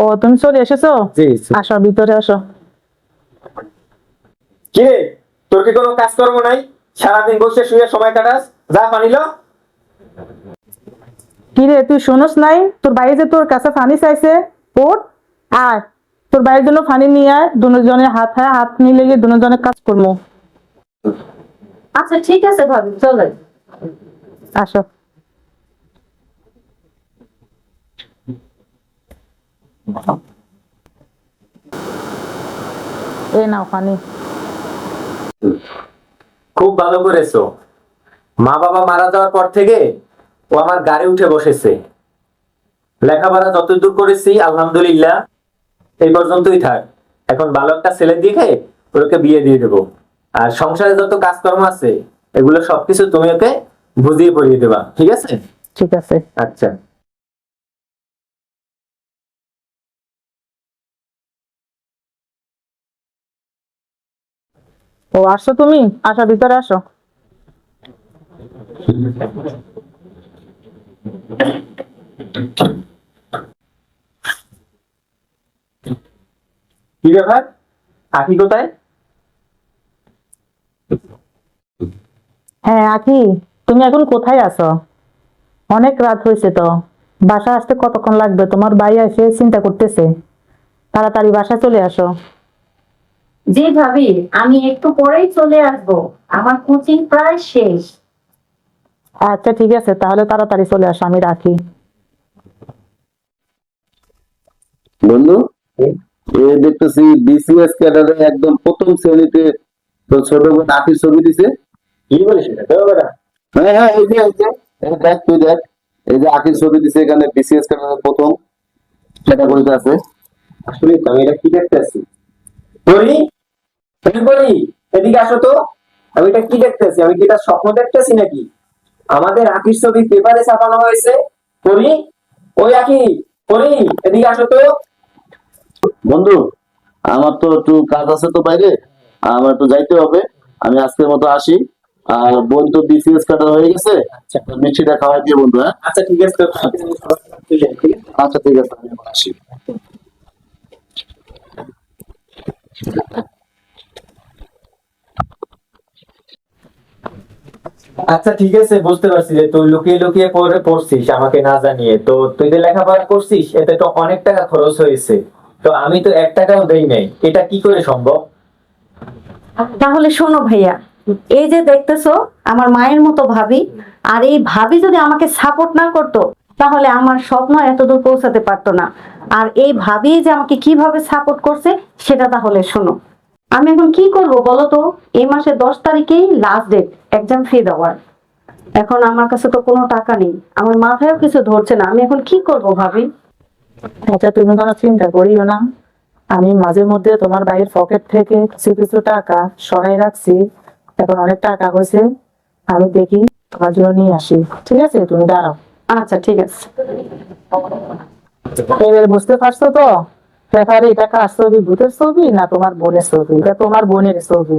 ও তুমি চলে এসেছ? আসো ভিতরে আসো। কি রে? তোর কি কোনো কাজকর্ম নাই? সারাদিন বসে শুয়ে সময় কাটাস? যা পানিল কি রে তুই শোনস নাই? তোর ভাই যে তোর কাছে ফানি চাইছে ওর? আয় তোর ভাইয়ের জন্য ফানি নিয়ে আয় দুজনে হাত হ্যাঁ হাত মিলে গিয়ে দুজনে কাজ করব। আচ্ছা ঠিক আছে ভাবি চলেন আসো। নাও খুব ভালো করেছ। মা বাবা মারা যাওয়ার পর থেকে ও আমার গাড়ি উঠে বসেছে। লেখাপড়া যতদূর করেছি আলহামদুলিল্লাহ এই পর্যন্তই থাক। এখন ভালো একটা ছেলে দেখে ওকে বিয়ে দিয়ে দেবো। আর সংসারে যত কাজকর্ম আছে এগুলো সবকিছু তুমি ওকে বুঝিয়ে পড়িয়ে দেবা। ঠিক আছে? ঠিক আছে। আচ্ছা। ও আসো তুমি? আসো ভিতরে আসো। কি ব্যাপার? আকি কোথায়? হ্যাঁ আকি তুমি এখন কোথায় আছো? অনেক রাত হয়েছে তো। বাসা আসতে কতক্ষণ লাগবে? তোমার ভাই এসে চিন্তা করতেছে। তাড়াতাড়ি বাসা চলে আসো। জি ভাবি আমি একটু পরেই চলে আসব। আমার কোচিং প্রায় শেষ। আচ্ছা ঠিক আছে তাহলে তাড়াতাড়ি চলে আসো আমি রাখি। বন্ধু এ দেখতেছি বিসিএস ক্যাডারে একদম প্রথম শ্রেণীতে তো ছোট বোন আখির ছবি দিছে। কি বলিস হ্যাঁ হ্যাঁ এই যে এই যে এই দেখ তুই দেখ এই যে আখির ছবি দিছে এখানে বিসিএস ক্যাডারে প্রথম। ক্যাটাগরিতে আছে? আসলে তো আমি এটা কি দেখতেছি বলি বলি এদিকে আসো তো। আমি এটা কি দেখতেছি? আমি কি এটা স্বপ্ন দেখতেছি নাকি? আমাদের আকির ছবি পেপারে ছাপানো হয়েছে। পড়ি ওই আকি? পড়ি এদিকে আসো তো। বন্ধু আমার তো একটু কাজ আছে তো বাইরে। আমার একটু যাইতে হবে। আমি আজকের মতো আসি। আর বোন তো বিসিএস কাটা হয়ে গেছে। আচ্ছা। মিষ্টিটা খাওয়াই দিয়ে বন্ধু হ্যাঁ? আচ্ছা ঠিক আছে। তো আচ্ছা ঠিক আছে আমি আসি। আচ্ছা ঠিক আছে, বুঝতে পারছি যে তুই লুকিয়ে লুকিয়ে পড়ে, পড়ছিস আমাকে না জানিয়ে। তো তুই যে লেখাপড়া করছিস, এতে তো অনেক টাকা খরচ হয়েছে। তো আমি তো এক টাকাও দেই নাই। এটা কি করে সম্ভব? তাহলে শোনো ভাইয়া, এই যে দেখতেছো, আমার মায়ের মতো ভাবি, আর এই ভাবি যদি আমাকে সাপোর্ট না করতো, তাহলে আমার স্বপ্ন এতদূর পৌঁছাতে পারতো না। আর এই ভাবি যে আমাকে কীভাবে সাপোর্ট করছে, সেটা তাহলে শোনো। আমি এখন কি করব বলো তো? এই মাসের দশ তারিখেই লাস্ট ডেট এক্সাম ফি দেওয়ার। এখন আমার কাছে তো কোনো টাকা নেই আমার মাথায়ও কিছু ধরছে না আমি এখন কি করব ভাবি? আচ্ছা তুমি কোনো চিন্তা করিও না। আমি মাঝে মধ্যে তোমার ভাইয়ের পকেট থেকে কিছু কিছু টাকা সরাই রাখছি। এখন অনেক টাকা হয়েছে আমি দেখি তোমার জন্য নিয়ে আসি। ঠিক আছে তুমি দাঁড়াও। আচ্ছা ঠিক আছে। এবার বুঝতে পারছ তো? পেপারে এটা কার ছবি? ভূতের ছবি না তোমার বোনের ছবি? এটা তোমার বোনের ছবি।